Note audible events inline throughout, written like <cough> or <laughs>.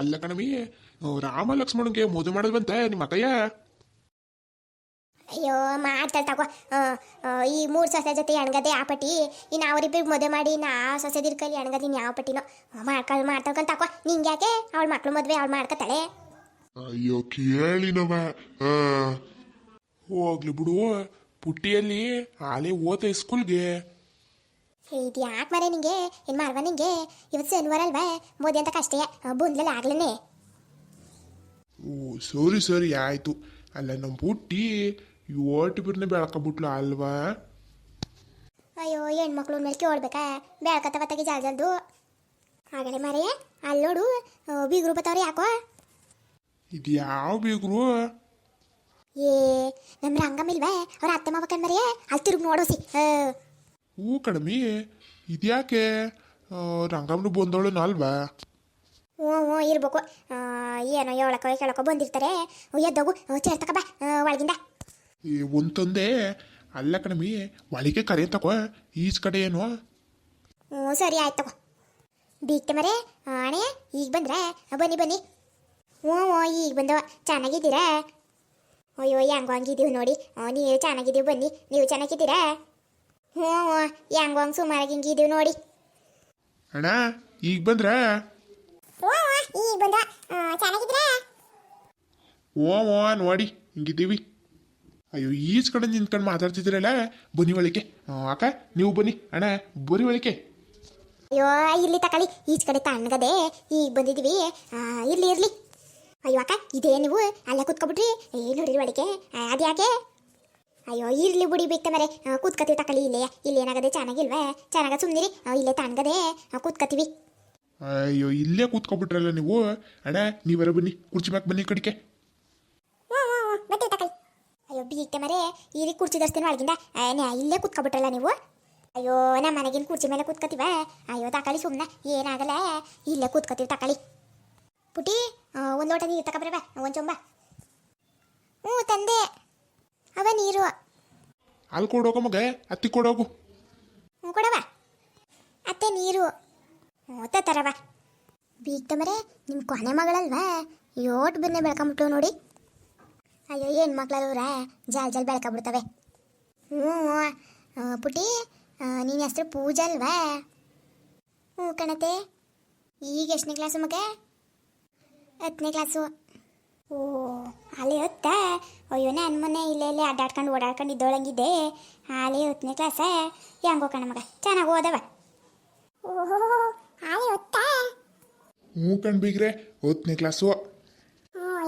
ಅಲ್ಲ ಕಣಮಿ ರಾಮ ಲಕ್ಷ್ಮಣಗೆ ಮದುವೆ ಮಾಡೋದು ಬಂತ ನಿಮ್ಮ ಅಕ್ಕಯ್ಯ? ಅಯ್ಯೋ ಮಾಡ್ತಾಳೆ ತಗೋ. ಈ ಮೂರು ಸೊಸೆ ಜೊತೆ ಎಣ್ಗದೆ ಆ ಪಟ್ಟಿ? ಇನ್ನು ಅವರಿಬ್ಬರಿಗೆ ಮದುವೆ ಮಾಡಿ ನಾ ಸೊಸೆದಿರ್ ಕೈಲಿ ಎಣ್ಗದಿನ ಯಾವ ಪಟ್ಟಿನೋ? ಮಾಡ್ಕೊಳ್ ಮಾಡ್ತಕೊಂಡ್ ತಗೋ. ನಿಂಗೆ ಯಾಕೆ? ಅವಳ ಮಕ್ಳು ಮದುವೆ ಅವಳು ಮಾಡ್ಕೊತಾಳೆ. ಅಯ್ಯೋ ಕೇಳಿನವ. ಹೋಗ್ಲಿ ಬಿಡು. ಪುಟ್ಟಿಯಲ್ಲಿ ಆಲೆ ಓದ ಸ್ಕೂಲ್ಗೆ ಇದು ಯಾಕೆ ಮರೆ ನಿಂಗೆ? ಏನು ಮಾಡ್ವ ನಿಂಗೆ? ಇವತ್ತು ಶನಿವಾರ ಅಲ್ವಾ? ಮೋದಿ ಅಂತ ಕಷ್ಟೇ ಬಂದ್ಲಲ್ಲ ಆಗ್ಲೇನೆ. ಓ ಸರಿ ಸರಿ ಆಯಿತು. ಅಲ್ಲ ನಮ್ಮ ಬುಟ್ಟಿ ಓಟು ಬಿರ್ನೆ ಬೆಳ್ಕೊಬಿಟ್ಲು ಅಲ್ವಾ? ಅಯ್ಯೋ ಹೆಣ್ಮಕ್ಳು ಮೇಲೆ ಕೇಳ್ಬೇಕಾ? ಬೆಳ್ಕತ್ತವ ತಗಿ ಜಲ್ ಜಲ್ದು. ಆಗಲೇ ಮರೆ ಅಲ್ಲಿ ನೋಡು ಬೀಗರು ಬತ್ತವ್ರಿ ಯಾಕೋ? ಇದು ಯಾವ ಬೀಗರು? ಏ ನಮ್ಮ ರಂಗಮ್ಮಿಲ್ವೇ ಅವ್ರ ಅತ್ತೆ ಮಾವ ಕಣ್ಮರಿಯೇ ಅಲ್ಲಿ ತಿರುಗಿ ನೋಡೋಸಿ ಹೂ ಕಡಿಮೆ. ಇದ್ಯಾಕೆ? ರಂಗಮ್ಮನು ಬಂದವಳು ಅಲ್ವಾ ಹ್ಞೂ ಹ್ಞೂ ಇರ್ಬೇಕು. ಏನೋ ಹೇಳಕೋ ಕೇಳಕೋ ಬಂದಿರ್ತಾರೆ. ಎದ್ದೋಗು. ಚೇರ್ತಕ ಬಾ ಒಳಗಿಂದ. ಈ ಒಂದ್ ಅಲ್ಲ ಕಣಮಿ ಒಳಗೆ ಕರೆ ತಗೋ ಈಜ್ ಕಡೆ ಏನು. ಹ್ಞೂ ಸರಿ ಆಯ್ತು ತಗೋ. ಬೀಗ್ತೆ ಮರೆ ಅಣೆ ಈಗ ಬಂದ್ರೆ ಬನ್ನಿ ಬನ್ನಿ. ಹ್ಞೂ ಹ್ಞೂ ಈಗ ಬಂದವ. ಚೆನ್ನಾಗಿದ್ದೀರಾ? ಅಯ್ಯೋ ಹೆಂಗೋ ಹಂಗಿದ್ದೀವಿ ನೋಡಿ. ನೀವು ಚೆನ್ನಾಗಿದ್ದೀವಿ ಬನ್ನಿ. ನೀವು ಚೆನ್ನಾಗಿದ್ದೀರಾ? ಹ್ಞೂ ಹೆಂಗೋ ಸುಮಾರಾಗಿ ಹಿಂಗಿದ್ದೀವಿ ನೋಡಿ. ಅಣ್ಣ ಈಗ ಬಂದ್ರ? ಹ್ಞೂ ಈಗ ಬಂದ ಚೆನ್ನಾಗಿದ್ದೀರಾ? ಓ ಓ ನೋಡಿ ಹಿಂಗಿದ್ದೀವಿ. ಅಯ್ಯೋ ಈಚ್ ಕಡೆ ನಿಂತ್ಕೊಂಡು ಮಾತಾಡ್ತಿದ್ರಲ್ಲ ಬನ್ನಿ ಒಳಿಕೆ ಆ, ಅಕ್ಕ ನೀವು ಬನ್ನಿ. ಅಣ್ಣ ಬರಿ ಒಳಿಕೆ ಅಯ್ಯೋ ಇಲ್ಲಿ ತಕಳಿ ಈಜ್ ಕಡೆ ತಣ್ಣಗದೆ ಈಗ ಬಂದಿದ್ದೀವಿ. ಇರ್ಲಿ ಇರ್ಲಿ. ಅಯ್ಯೋ ಅಕ್ಕ ಇದೇ ನೀವು ಅಲ್ಲೇ ಕುತ್ಕೊಬಿಟ್ರಿ. ಏ ಹೊಡಿರಿ ಒಳಿಕೆ ಅದ್ಯಾಕೆ? ಅಯ್ಯೋ ಇರ್ಲಿ ಬುಡಿ ಬಿಟ್ಟ ಮರೆ ಕೂತ್ಕತೀವಿ ಇಲ್ಲೇ. ಇಲ್ಲೇ ಇಲ್ಲೇನಾಗದೆ ಚೆನ್ನಾಗಿಲ್ವೇ? ಚೆನ್ನಾಗ ಸುಮ್ಮನಿರಿ ಇಲ್ಲೇ ತಣ್ಣಗದೆ ಕೂತ್ಕತ್ತಿವಿ. ಕೂತ್ಕತೀವಿ ಅಯ್ಯೋ ಇಲ್ಲೇ ಕೂತ್ಕೊಬಿಟ್ರಲ್ಲ ನೀವು? ಅಣ್ಣ ನೀವರ ಬನ್ನಿ. ಕುರ್ಚಿ ಮ್ಯಾಕ್ ಬನ್ನಿ ಕಡಿಕೆ ಅಯ್ಯೋ ಬೀಗ್ತೆ ಮರೆ. ಇಲ್ಲಿ ಕುರ್ಚಿ ದರ್ಸ್ತೇನೆ ಒಳಗಿಂದ. ಇಲ್ಲೇ ಕೂತ್ಕೊಬಿಟ್ರಲ್ಲ ನೀವು? ಅಯ್ಯೋ ನಮ್ಮ ಮನೆಗಿನ ಕುರ್ಚಿ ಮೇಲೆ ಕೂತ್ಕತೀವ ಅಯ್ಯೋ ತಕಳಿ ಸುಮ್ಮನೆ ಏನಾಗಲ್ಲ ಇಲ್ಲೇ ಕೂತ್ಕತೀವಿ ತಕಳಿ ಪುಟಿ ಒಂದು ಲೋಟ ನೀರು ತಗೊಬ್ರೆ ಬಾ. ಒಂದು ಚೊಂಬ. ಹ್ಞೂ ತಂದೆ. ಅವ ನೀರು. ಅಲ್ಲಿ ಕೊಡೋಗು ಮಗ ಅತ್ತಿ ಕೊಡೋಗು ಹ್ಞೂ ಕೊಡವ ಅತ್ತೆ ನೀರು. ಮೂತ ತರವ ಬೀಗ್ತಮರೆ ನಿಮ್ಮ ಕೊನೆ ಮಗಳಲ್ವಾ? ಯೋಟ್ ಬಿನ್ನೆ ಬೆಳ್ಕೊಂಬಿಟ್ಟು ನೋಡಿ. ಅಯ್ಯೋ ಏನು ಮಕ್ಳಲ್ವ್ರ ಜಾಲ್ ಜಾಲ್ ಬೆಳ್ಕೊಂಬಿಡ್ತವೆ. ಹ್ಞೂ ಪುಟಿ ನಿನ್ನ ಹೆಸ್ರು ಪೂಜಾ ಅಲ್ವಾ? ಹ್ಞೂ ಕಣತೆ. ಈಗ ಎಷ್ಟನೇ ಕ್ಲಾಸು ಮಗ? ಹತ್ತನೇ ಕ್ಲಾಸು ಓ ಅಲ್ಲಿ ಹೊತ್ತ? ಅಯ್ಯೋ ನಾನು ಮೊನ್ನೆ ಇಲ್ಲೇ ಇಲ್ಲೇ ಅಡ್ಡಾಡ್ಕೊಂಡು ಓಡಾಡ್ಕೊಂಡು ಇದ್ದೋಳಂಗಿದ್ದೆ. ಅಲ್ಲಿ ಹೊತ್ತನೇ ಕ್ಲಾಸ ಹೆಂಗೋ ಕಣ ಮಗ. ಚೆನ್ನಾಗಿ ಓದವ. ಓಹೋ ಅಲ್ಲಿ ಹೊತ್ತ? ಹ್ಞೂ ಕಣ್ಬಿಗ್ರೆ ಹತ್ತನೇ ಕ್ಲಾಸು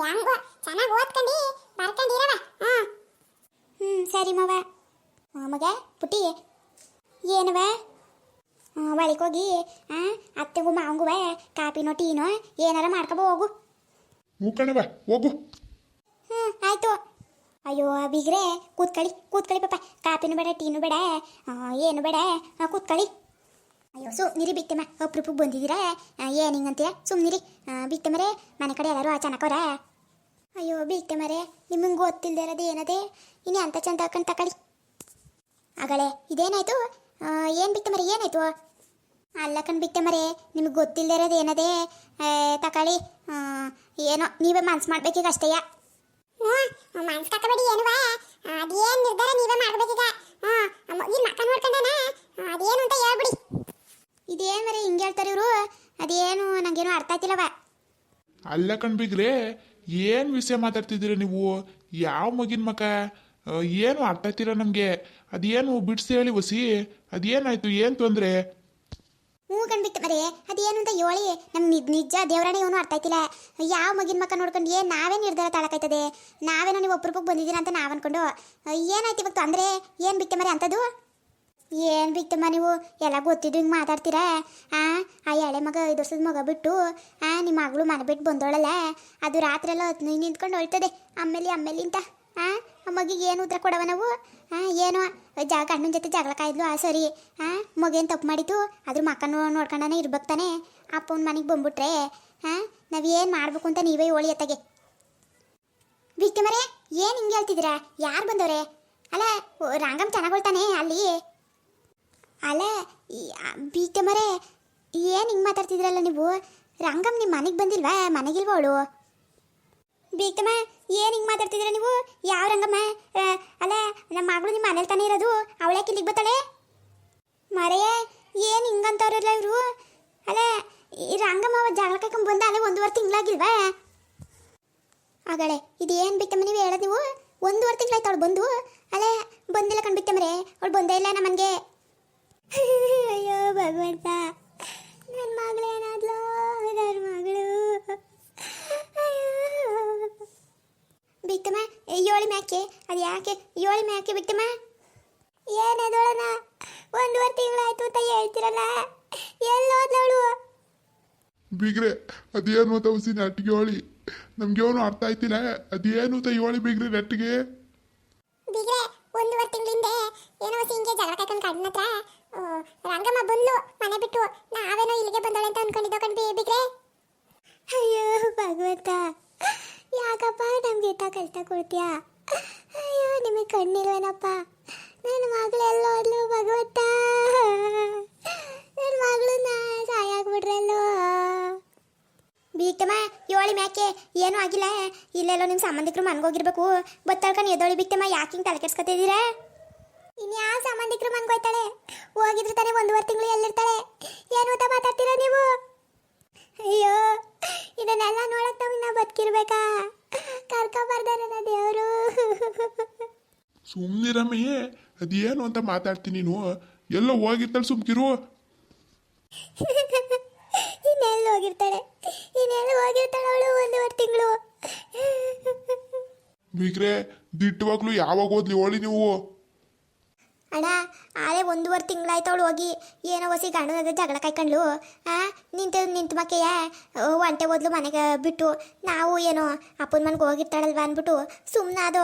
ಹೆಂಗೋ ಚೆನ್ನಾಗಿ ಓದ್ಕೊಂಡು. ಬರ್ಕೊಂಡಿರವ. ಹ್ಞೂ. ಸರಿ ಮವ. ಮಗ ಪುಟ್ಟಿ. ಏನವ? ಒಳಗೆ ಹೋಗಿ. ಹಾಂ ಅತ್ತೆಗೂ ಮಾವಂಗೂ ಕಾಪಿನೋ ಟೀನೋ ಏನಾರ ಮಾಡ್ಕೊಬೋ ಹೋಗು. ಹ್ಞೂ ಕಣವ ಹೋಗು. ಹ್ಞೂ ಆಯ್ತು. ಅಯ್ಯೋ, ಬಿಗ್ರೆ ಕೂತ್ಕೊಳ್ಳಿ ಕೂತ್ಕೊಳ್ಳಿ ಪಾಪ ಕಾಪಿನೂ ಬೇಡ, ಟೀನು ಬೇಡ ಏನು ಬೇಡ. ಕೂತ್ಕೊಳ್ಳಿ ಅಯ್ಯೋ ಸುಮ್ನಿರಿ ಬಿಟ್ಟೆಮ್ಮ ಅಪ್ರೂಪಕ್ಕೆ ಬಂದಿದ್ದೀರಾ? ಏನು ಹಿಂಗಂತೀಯ ಬಿಟ್ಟೆ ಮರೆ, ಮನೆ ಕಡೆ ಎಲ್ಲರೂ ಚೆನ್ನಾಕವ್ರ ಅಯ್ಯೋ, ಬಿಟ್ಟೆ ಮರೆ ನಿಮಗೆ ಗೊತ್ತಿಲ್ಲದೆ ಇರೋದು ಏನದೆ? ಇನ್ನು ಅಂತ ಚಂದ ಹಾಕೊಂಡು ತಕೊಳ್ಳಿ ಆಗಳೇ ಇದೇನಾಯ್ತು? ಏನು ಬಿಟ್ಟೆ ಮರೆ, ಏನಾಯ್ತು? ಅಲ್ಲ ಕಣ್ ಬಿಟ್ಟೆ ಮರೆ ನಿಮಗೆ ಗೊತ್ತಿಲ್ಲದೆ ಇರೋದು ಏನದೇ ತಕಳಿ ತಕೊಳ್ಳಿ ಏನೋ ನೀವೇ ಮನ್ಸು ಮಾಡ್ಬೇಕೀಗ ಅಷ್ಟೇಯ ಮನ್ಸು ತಕೋಬೇಡಿ ಏನು ಅದೇನು ನಿರ್ಧಾರ ನೀವೇ ಮಾಡ್ಬೇಕೀಗ. ಮಗಿನ ಮಕ್ಕ ನೋಡ್ಕೊಂಡನ? ಅದೇನು ಅಂತ ಹೇಳ್ಬಿಡಿ. ಇದೇನು ಮರೆ ಹಿಂಗೆ ಹೇಳ್ತಾರೆ ಇವರು? ಅದೇನು ನಂಗೇನು ಅರ್ಥ ಆಯ್ತಿಲ್ಲವ ಅಲ್ಲ ಕಣ್ಬಿಗ್ರೆ ಏನು ವಿಷಯ ಮಾತಾಡ್ತಿದ್ದೀರ ನೀವು? ಯಾವ ಮಗಿನ ಮಕ? ಏನು ಅರ್ಥ ಆಯ್ತಿರ ನಮಗೆ. ಅದೇನು ಬಿಡ್ಸಿ ಹೇಳಿ ಒಸಿ. ಅದೇನಾಯ್ತು ಏನು ತೊಂದರೆ? ಹ್ಞೂ ಕಂಡ್ಬಿಟ್ಟು ಮರೆ ಅದೇನು ಅಂತ ಹೇಳಿ ನಮ್ಮ ನಿಜ ದೇವರಾಣೆ ಇವನು ಅರ್ಥ ಆಯ್ತಿಲ್ಲ. ಯಾವ ಮಗಿನ ಮಕ್ಕ ನೋಡ್ಕೊಂಡು ಏ ನಾವೇ ನಿರ್ಧಾರ ತಾಳಕೈತದೆ ನಾವೇನೋ ನೀವು ಒಬ್ರಿಗೊಬ್ಬ ಬಂದಿದ್ದೀರ ಅಂತ ನಾವು ಅನ್ಕೊಂಡು. ಏನಾಯ್ತು ಇವಾಗ ತೊಂದರೆ ಏನು ಬಿಟ್ಟೆ ಮರೆ ಅಂಥದ್ದು ಏನು ಬಿಟ್ಟಮ್ಮ ನೀವು? ಎಲ್ಲ ಗೊತ್ತಿದ್ದು ಹಿಂಗೆ ಮಾತಾಡ್ತೀರಾ? ಆ ಆ ಎಳೆ ಮಗ ಐದು ವರ್ಷದ ಮಗ ಬಿಟ್ಟು, ಆ ನಿಮ್ಮ ಮಗಳು ಮನೆ ಬಿಟ್ಟು ಬಂದೋಳಲ್ಲ. ಅದು ರಾತ್ರಿ ಎಲ್ಲ ನಿಂತ್ಕೊಂಡು ಹೊಳ್ತದೆ ಆಮೇಲೆ ಆಮೇಲೆ ಅಂತ. ಆ ಮಗಿಗೆ ಏನು ಉತ್ತರ ಕೊಡವ ನಾವು? ಹಾಂ ಏನು? ಜಾಗ ಅಣ್ಣನ ಜೊತೆ ಜಗಳ ಕಾಯ್ದ್ಲು, ಆ, ಸರಿ. ಹಾಂ ಮಗೇನು ತಪ್ಪು ಮಾಡಿತು? ಅದ್ರ ಮಕ್ಕನ ನೋಡ್ಕೊಂಡಾನೆ ಇರ್ಬೇಕು ತಾನೆ. ಅಪ್ಪನ ಮನೆಗೆ ಬಂದ್ಬಿಟ್ರೆ ನಾವು ನಾವೇನು ಮಾಡಬೇಕು ಅಂತ ನೀವೇ ಹೋಳಿ ಅತ್ತಗೆ. ಮರೆ, ಏನು ಹಿಂಗೆ ಹೇಳ್ತಿದ್ದೀರಾ? ಯಾರು ಬಂದವ್ರೆ? ಅಲ್ಲ ರಂಗಮ್ ಚೆನ್ನಾಗೊಳ್ತಾನೆ ಅಲ್ಲಿ? ಅಲ್ಲ ಮರೆ, ಏನು ಹಿಂಗೆ ಮಾತಾಡ್ತಿದ್ರಲ್ಲ ನೀವು? ರಂಗಮ್ಮ ನಿಮ್ಮ ಮನೆಗೆ ಬಂದಿಲ್ವಾ? ಮನೆಗಿಲ್ವಾ ಅವಳು? ಬೀಗ್ತಮ್ಮ, ಏನು ಹಿಂಗೆ ಮಾತಾಡ್ತಿದ್ದೀರ ನೀವು? ಯಾವ ರಂಗಮ್ಮ? ಅಲ್ಲ ನಮ್ಮ ಮಗಳು ನಿಮ್ಮ ಮನೇಲಿ ತಾನೇ ಇರೋದು, ಅವಳೇ ಇಲ್ಲಿಗೆ ಬರ್ತಾಳೆ? ಮರೆಯ ಏನು ಹಿಂಗಂತವ್ರಲ್ಲ ಇವರು? ಅಲ್ಲ, ಈ ರಂಗಮ್ಮ ಅವ ಜಗಳ ಕರ್ಕೊಂಡ್ ಬಂದ ಅಲ್ಲೇ ಒಂದೂವರೆ ತಿಂಗಳಾಗಿಲ್ವಾ? ಆಗಳೇ ಇದು ಏನು ನೀವು ಹೇಳೋದು ನೀವು? ಒಂದೂವರೆ ತಿಂಗಳಾಯ್ತು ಅವಳು ಬಂದು. ಅಲ್ಲೇ, ಬಂದಿಲ್ಲ ಕಣ್ಬಿತ್ತಮ್ಮರೆ ಅವಳು ಬಂದೇ ಇಲ್ಲ ನಮ್ಮನ್ಗೆ. <laughs> ಅಯ್ಯೋ, ಭಗವಂತ ನನ್ನ ಮಗಳು ಏನಾದ್ಲು ನನ್ನ ಮಗಳು ಬಿತ್ತಮ್ಮ? ಏಳಿ ಮ್ಯಾಕೆ ಅದು ಯಾಕೆ? ಏಳಿ ಮ್ಯಾಕೆ ಬಿತ್ತಮ್ಮ? ಏನದೋಳನ ಒಂದೂವರೆ ತಿಂಗಳಾಯ್ತು ಅಂತ ಹೇಳ್ತಿರಲ್ಲ? ಎಲ್ಲೋದಳು ಬಿಗ್ರೆ ಅದೇನು ಅಂತ ಹುಸಿ ನೆಟ್ಟಿಗೆ ಹೇಳಿ? ನಮ್ಗೆ ಅವನು ಅರ್ಥ ಆಯ್ತಿಲ್ಲ. ಅದೇನು ಅಂತ ಹೇಳಿ ಬಿಗ್ರೆ ನೆಟ್ಟಿಗೆ? ಬಿಗ್ರೆ ಒಂದೂವರೆ ತಿಂಗಳಿಂದ ಏನೋ ಹಿಂಗೆ ಜಗಳ ಕಾಯ್ಕೊಂಡು ಕಣ್ಣ ಹತ್ರ ರಂಗಮ್ಮ ಬಂದು ಮನೆ ಬಿಟ್ಟು. ನಾವೇನೋ ಇಲ್ಲಿಗೆ ಬಂದಳೆ ಅಂತ ಅನ್ಕೊಂಡಿದ್ದೋ ಕಣ್ ಬಿಗ್ರೆ. ಅಯ್ಯೋ ಭಗವಂತ. ಯಾಕಪ್ಪ ನಮ್ಗೆ ಇತ್ತ ಕಷ್ಟ ಕೊಡ್ತೀಯಾ? ಅಯ್ಯೋ ನಿಮಗೆ ಕಣ್ಣಿಲ್ವೇನಪ್ಪ? ನನ್ನ ಮಗಳು ಎಲ್ಲೋದ್ಲು ಭಗವಂತ. ನನ್ನ ಮಗಳನ್ನ ಸಾಯಾಗ್ಬಿಡ್ರಲ್ಲೋ ಬೀಗ್ತಮ್ಮ ಏಳಿ ಮ್ಯಾಕೆ? ಏನೂ ಆಗಿಲ್ಲ. ಇಲ್ಲೆಲ್ಲೋ ನಿಮ್ಮ ಸಂಬಂಧಿಕರು ಮನ್ಗೋಗಿರ್ಬೇಕು ಬತ್ತಳ್ಕೊಂಡು ಎದೋಳಿ ಬಿಟ್ಟಮ್ಮ ಯಾಕೆ ಹಿಂಗೆ ತಲೆ ಕೆಡ್ಸ್ಕೊತಿದ್ದೀರಾ ಇನ್ಯಾವ ಸಂಬಂಧಿಕರು ಮನ್ಗೋಯ್ತಾಳೆ ಹೋಗಿದ್ರೆ ತಾನೇ ಒಂದೂವರೆ ತಿಂಗಳು ಎಲ್ಲಿರ್ತಾಳೆ? ಏನು ಅಂತ ಮಾತಾಡ್ತೀರಾ ನೀವು? ಅಯ್ಯೋ ಇದನ್ನೆಲ್ಲ ಇನ್ನ ಬದುಕಿರ್ಬೇಕಾ? ಕರ್ಕೊಬಾರ್ದಾರ ದೇವರು. ಸುಮ್ಮನಿರಮ್ಮಯ್ಯೇ ಅದೇನು ಅಂತ ಮಾತಾಡ್ತೀನಿ ನೀನು? ಎಲ್ಲೋ ಹೋಗಿರ್ತಾಳೆ ಸುಮ್ಕಿರು. ಇನ್ನೆಲ್ಲ ಹೋಗಿರ್ತಾಳೆ? ಇನ್ನೆಲ್ಲ ಹೋಗಿರ್ತಾಳೆ ಅವಳು ಒಂದೂವರೆ ತಿಂಗಳು? ಬೀಗ್ರೆ ದಿಟ್ಟವಾಗ್ಲು ಯಾವಾಗ ಓದ್ಲಿ ಹೋಳಿ ನೀವು ಅಣ್ಣ ಆಳೆ ಒಂದೂವರೆ ತಿಂಗಳಾಯ್ತು ಅವಳು ಹೋಗಿ. ಏನೋ ಹೊಸಿ ಗಂಡನದ ಜಗಳ ಕಾಯ್ಕೊಂಡ್ಲು. ಆ, ನಿಂತ ನಿಂತು ಮಕ್ಕೆಯ ಒಂಟೆ ಓದ್ಲು ಮನೆಗೆ ಬಿಟ್ಟು. ನಾವು ಏನೋ ಅಪ್ಪನ ಮನೆಗೆ ಹೋಗಿರ್ತಾಳಲ್ವ ಅಂದ್ಬಿಟ್ಟು ಸುಮ್ಮನೆ ಅದು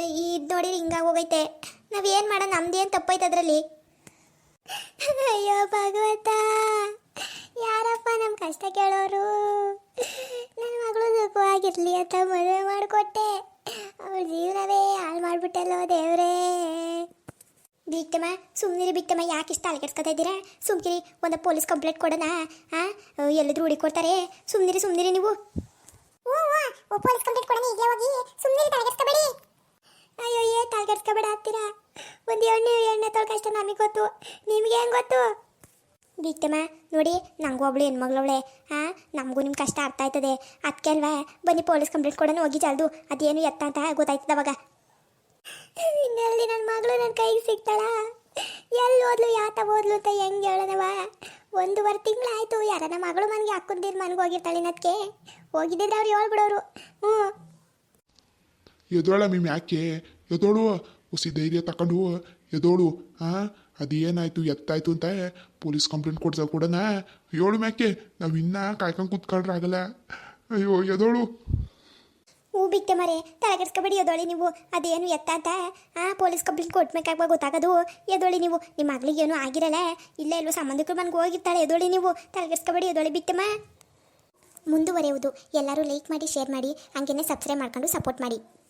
ಇದು ನೋಡಿ ಹಿಂಗಾಗಿ ಹೋಗೈತೆ ನಾವೇನು ಮಾಡೋ ನಮ್ದೇನು ತಪ್ಪೈತೆ ಅದರಲ್ಲಿ? ಅಯ್ಯೋ, ಭಗವಂತ. ಯಾರಪ್ಪ ನಮ್ಮ ಕಷ್ಟ ಕೇಳೋರು? ನನ್ನ ಮಗಳು ಸುಖವಾಗಿರಲಿ ಅಂತ ಮದುವೆ ಮಾಡಿಕೊಟ್ಟೆ. ಅವಳ ಜೀವನವೇ ಹಾಳು ಮಾಡಿಬಿಟ್ಟಲ್ಲೋ ದೇವರೇ. ಬಿಟ್ಟಮ್ಮ ಸುಮ್ಮನೆ ಬಿಟ್ಟಮ್ಮ ಯಾಕೆ ಇಷ್ಟ ಅಲಗೆಡ್ಸ್ಕೊತಾ ಇದ್ದೀರಾ? ಸುಮ್ಕಿರಿ, ಒಂದು ಪೊಲೀಸ್ ಕಂಪ್ಲೇಂಟ್ ಕೊಡೋಣ ಹಾಂ ಎಲ್ಲಾದ್ರೂ ಹುಡುಕಿ ಕೊಡ್ತಾರೆ. ಸುಮ್ಮನಿರಿ ಸುಮ್ಮನಿರಿ ನೀವು. ಪೊಲೀಸ್ ಕಂಪ್ಲೇಂಟ್ ಕೊಡೋಣ, ಈಗಲೇ ಹೋಗಿ. ಸುಮ್ಮನಿರಿ ತಲೆಗೆಡ್ಸ್ಕೊಬೇಡಿ ಅಯ್ಯೋ ಏ ತಲೆಗೆಡ್ಸ್ಕೊಬೇಡ ಆಗ್ತೀರಾ ಒಂದು ಎಣ್ಣೆ ಎಣ್ಣೆ ತೊಳ್ಕಷ್ಟ ನಮಗೆ ಗೊತ್ತು. ನಿಮಗೆ ಹೆಂಗೆ ಗೊತ್ತು? ಬಿಟ್ಟಮ್ಮ, ನೋಡಿ, ನಂಗೂ ಒಬ್ಳು ಹೆಣ್ಮಗಳವಳೆ. ಹಾಂ ನಮಗೂ ನಿಮ್ಮ ಕಷ್ಟ ಅರ್ಥ ಆಯ್ತದೆ. ಅದಕ್ಕೆ ಅಲ್ವಾ, ಬನ್ನಿ ಪೊಲೀಸ್ ಕಂಪ್ಲೇಂಟ್ ಕೊಡೋಣ, ಹೋಗಿ ಜಲ್ದು. ಅದೇನು ಎತ್ತ ಅಂತ ಗೊತ್ತಾಯ್ತದ ಅವಾಗ. ಇನ್ನೆಲ್ಲಿ ನನ್ನ ಮಗಳು ನನ್ನ ಕೈಗೆ ಸಿಗ್ತಾಳ? ಎಲ್ಲಿ ಓದ್ಲು ಯಾತ ಓದ್ಲು ಅಂತ ಹೆಂಗೆ ಹೇಳದವ? ಒಂದೂವರೆ ತಿಂಗಳಾಯ್ತು ಯಾರನ್ನ ಮಗಳು ಮನೆಗೆ ಹಾಕೊಂಡಿದ್ದು ಮನೆಗೆ ಹೋಗಿರ್ತಾಳೆ ಅದಕ್ಕೆ ಹೋಗಿದ್ದಿದ್ರೆ ಅವ್ರು ಹೇಳ್ಬಿಡೋರು. ಹ್ಞೂ. ಎದೋಳ ಮಿಮ್ ಯಾಕೆ ಎದೋಳು ಹುಸಿ ಧೈರ್ಯ ತಕೊಂಡು ಎದೋಳು ಹಾಂ ಅದೇನಾಯ್ತು, ಎತ್ತಾಯ್ತು ಅಂತ ಪೊಲೀಸ್ ಕಂಪ್ಲೇಂಟ್ ಕೊಡ್ಸೋ ಕೊಡೋಣ ಏಳು ಮ್ಯಾಕೆ ನಾವು ಇನ್ನ ಕಾಯ್ಕೊಂಡು ಕೂತ್ಕೊಂಡ್ರೆ ಆಗಲ್ಲ ಅಯ್ಯೋ ಎದೋಳು ಬಿಟ್ಟೆ ಮರೆ. ತಲೆಗೆಡ್ಸ್ಕೊಬೇಡಿ ಎದೊಳಿ ನೀವು. ಅದೇನು ಎತ್ತ ಅಂತ? ಆ, ಪೊಲೀಸ್ ಕಂಪ್ಲೇಂಟ್ ಕೊಟ್ಬೇಕಾಗ ಗೊತ್ತಾಗೋದು. ಎದೊಳಿ ನೀವು, ನಿಮ್ಮ ಮಗಳಿಗೆ ಏನೂ ಆಗಿರಲ್ಲ. ಇಲ್ಲೇ ಎಲ್ಲೋ ಸಂಬಂಧಿಕರು ಮನೆಗೆ ಹೋಗಿರ್ತಾಳೆ ಎದೊಳಿ ನೀವು. ತಲೆಗೆಡ್ಸ್ಕೊಬೇಡಿ ಎದೊಳಿ ಬಿಟ್ಟಮ್ಮ ಮುಂದುವರೆಯುವುದು. ಎಲ್ಲರೂ ಲೈಕ್ ಮಾಡಿ, ಶೇರ್ ಮಾಡಿ. ಹಂಗೇನೆ ಸಬ್ಸ್ಕ್ರೈಬ್ ಮಾಡ್ಕೊಂಡು ಸಪೋರ್ಟ್ ಮಾಡಿ.